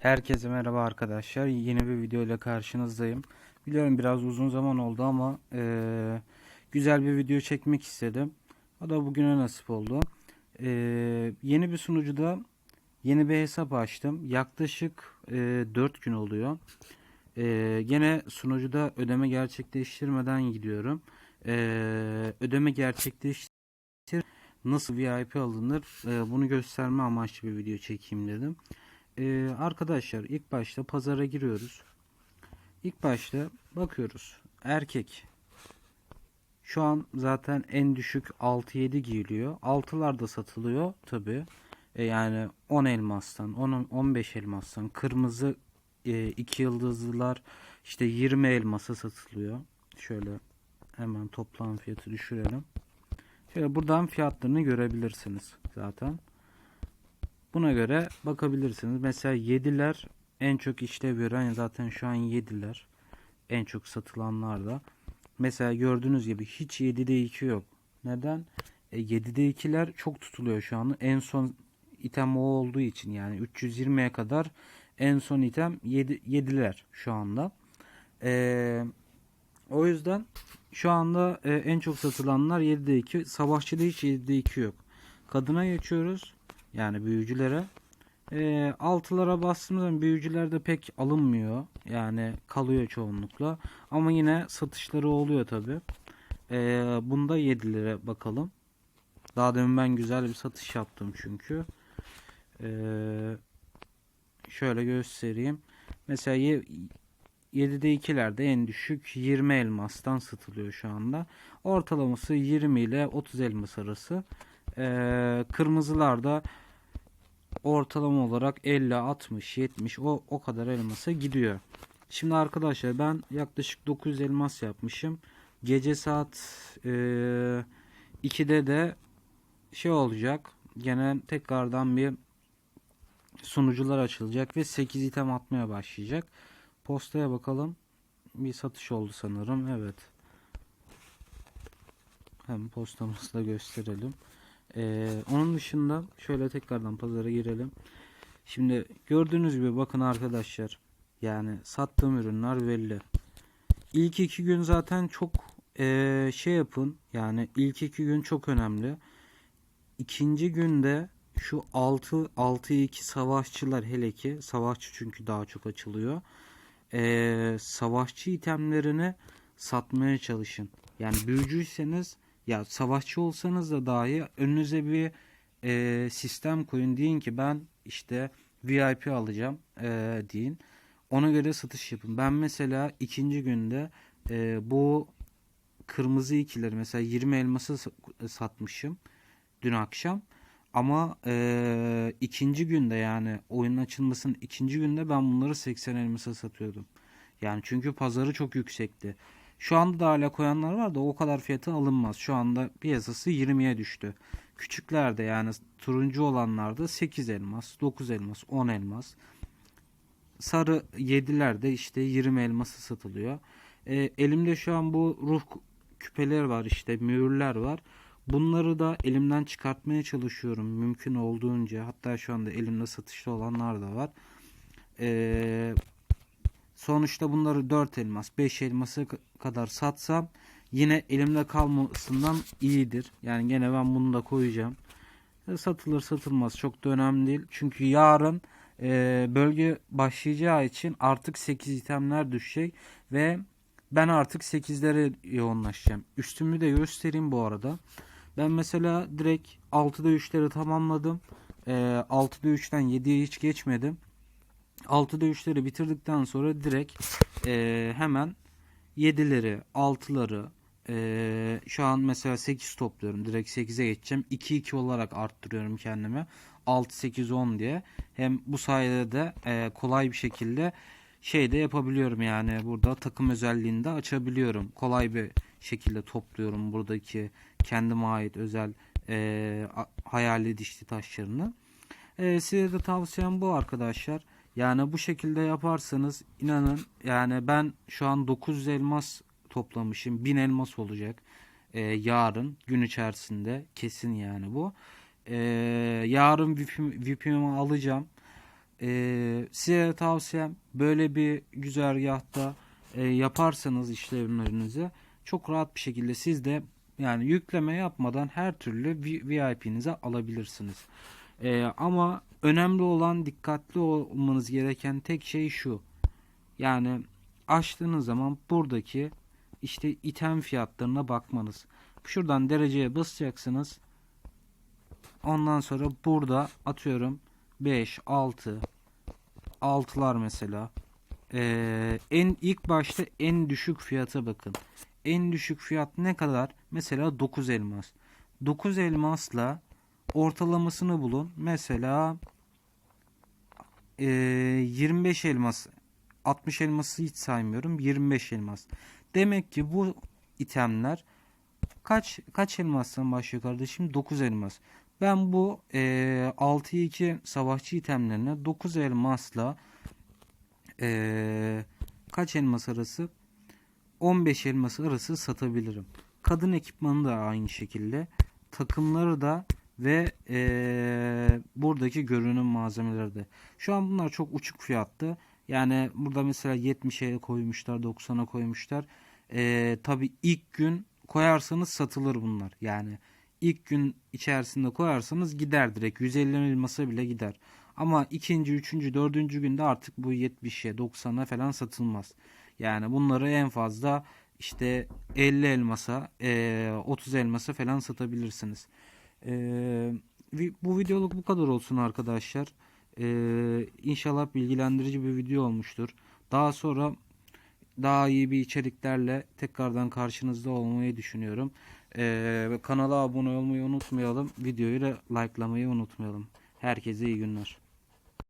Herkese merhaba arkadaşlar. Yeni bir video ile karşınızdayım. Biliyorum biraz uzun zaman oldu ama eee, güzel bir video çekmek istedim. O da bugüne nasip oldu. Eee, yeni bir sunucuda yeni bir hesap açtım. Yaklaşık eee 4 gün oluyor. Eee, gene sunucuda ödeme gerçekleştirmeden gidiyorum. Eee, ödeme gerçekleştir nasıl VIP alınır eee, bunu gösterme amaçlı bir video çekeyim dedim. Ee, arkadaşlar ilk başta pazara giriyoruz. İlk başta bakıyoruz. Erkek. Şu an zaten en düşük 6-7 giyiliyor. 6'lar da satılıyor tabi. yani 10 elmastan, 10 15 elmastan, kırmızı 2 yıldızlılar işte 20 elmasa satılıyor. Şöyle hemen toplam fiyatı düşürelim. Şöyle buradan fiyatlarını görebilirsiniz zaten. Buna göre bakabilirsiniz. Mesela 7'ler en çok işlev gören zaten şu an 7'ler. En çok satılanlar da. Mesela gördüğünüz gibi hiç 7'de 2 yok. Neden? E, 7'de 2'ler çok tutuluyor şu an. En son item o olduğu için yani 320'ye kadar en son item 7, 7'ler şu anda. E, o yüzden şu anda e, en çok satılanlar 7'de 2. Savaşçıda hiç 7'de 2 yok. Kadına geçiyoruz. Yani büyücülere. E, altılara bastığımız zaman büyücüler de pek alınmıyor. Yani kalıyor çoğunlukla. Ama yine satışları oluyor tabi. E, bunda 7 lira bakalım. Daha demin ben güzel bir satış yaptım çünkü. E, şöyle göstereyim. Mesela 7'de 2'lerde en düşük 20 elmastan satılıyor şu anda. Ortalaması 20 ile 30 elmas arası. Ee, kırmızılarda ortalama olarak 50, 60, 70 o, o kadar elmasa gidiyor. Şimdi arkadaşlar ben yaklaşık 900 elmas yapmışım. Gece saat e, 2'de de şey olacak. Gene tekrardan bir sunucular açılacak ve 8 item atmaya başlayacak. Postaya bakalım. Bir satış oldu sanırım. Evet. Hem postamızı da gösterelim. Ee, onun dışında şöyle tekrardan pazara girelim. Şimdi gördüğünüz gibi bakın arkadaşlar. Yani sattığım ürünler belli. İlk iki gün zaten çok ee, şey yapın. Yani ilk iki gün çok önemli. İkinci günde şu 6 6 2 savaşçılar hele ki savaşçı çünkü daha çok açılıyor. Ee, savaşçı itemlerini satmaya çalışın. Yani büyücüyseniz ya savaşçı olsanız da dahi önünüze bir e, sistem koyun. Deyin ki ben işte VIP alacağım e, deyin. Ona göre satış yapın. Ben mesela ikinci günde e, bu kırmızı ikileri mesela 20 elması satmışım dün akşam. Ama e, ikinci günde yani oyunun açılmasının ikinci günde ben bunları 80 elmasa satıyordum. Yani çünkü pazarı çok yüksekti. Şu anda da hala koyanlar var da o kadar fiyatı alınmaz. Şu anda piyasası 20'ye düştü. Küçüklerde yani turuncu olanlarda 8 elmas, 9 elmas, 10 elmas. Sarı 7'lerde işte 20 elması satılıyor. E, elimde şu an bu ruh küpeler var işte mühürler var. Bunları da elimden çıkartmaya çalışıyorum mümkün olduğunca. Hatta şu anda elimde satışta olanlar da var. Ee, sonuçta bunları 4 elmas 5 elması kadar satsam yine elimde kalmasından iyidir. Yani gene ben bunu da koyacağım. E, satılır satılmaz çok da önemli değil. Çünkü yarın e, bölge başlayacağı için artık 8 itemler düşecek ve ben artık 8'lere yoğunlaşacağım. Üstümü de göstereyim bu arada. Ben mesela direkt 6'da 3'leri tamamladım. E, 6'da 3'ten 7'ye hiç geçmedim. 6'da 3'leri bitirdikten sonra direkt e, hemen 7'leri 6'ları e, şu an mesela 8 topluyorum. Direkt 8'e geçeceğim. 2-2 olarak arttırıyorum kendime. 6-8-10 diye. Hem bu sayede de e, kolay bir şekilde şey de yapabiliyorum yani burada takım özelliğinde açabiliyorum. Kolay bir şekilde topluyorum buradaki kendime ait özel e, hayali dişli taşlarını. E, size de tavsiyem bu arkadaşlar. Yani bu şekilde yaparsanız inanın yani ben şu an 900 elmas toplamışım. 1000 elmas olacak. E, yarın gün içerisinde kesin yani bu. E, yarın VIP'imi alacağım. e, size tavsiyem böyle bir güzergahta e, yaparsanız işlemlerinizi çok rahat bir şekilde siz de yani yükleme yapmadan her türlü VIP'nize alabilirsiniz. E, ama önemli olan dikkatli olmanız gereken tek şey şu. Yani açtığınız zaman buradaki işte item fiyatlarına bakmanız. Şuradan dereceye basacaksınız. Ondan sonra burada atıyorum 5, 6, 6'lar mesela. Ee, en ilk başta en düşük fiyata bakın. En düşük fiyat ne kadar? Mesela 9 elmas. 9 elmasla ortalamasını bulun. Mesela ee, 25 elmas 60 elması hiç saymıyorum. 25 elmas. Demek ki bu itemler kaç kaç elmastan başlıyor kardeşim? 9 elmas. Ben bu e, 6'ya 2 savaşçı itemlerine 9 elmasla e, kaç elmas arası? 15 elmas arası satabilirim. Kadın ekipmanı da aynı şekilde. Takımları da ve e, buradaki görünüm malzemeleri de. Şu an bunlar çok uçuk fiyatlı. Yani burada mesela 70'e koymuşlar, 90'a koymuşlar. E, Tabi ilk gün koyarsanız satılır bunlar. Yani ilk gün içerisinde koyarsanız gider direkt 150 elmasa bile gider. Ama ikinci, üçüncü, dördüncü günde artık bu 70'e 90'a falan satılmaz. Yani bunları en fazla işte 50 elmasa, eee, 30 elmasa falan satabilirsiniz. Vi- bu videoluk bu kadar olsun arkadaşlar. Eee inşallah bilgilendirici bir video olmuştur. Daha sonra daha iyi bir içeriklerle tekrardan karşınızda olmayı düşünüyorum. Ee, kanala abone olmayı unutmayalım. Videoyu da likelamayı unutmayalım. Herkese iyi günler.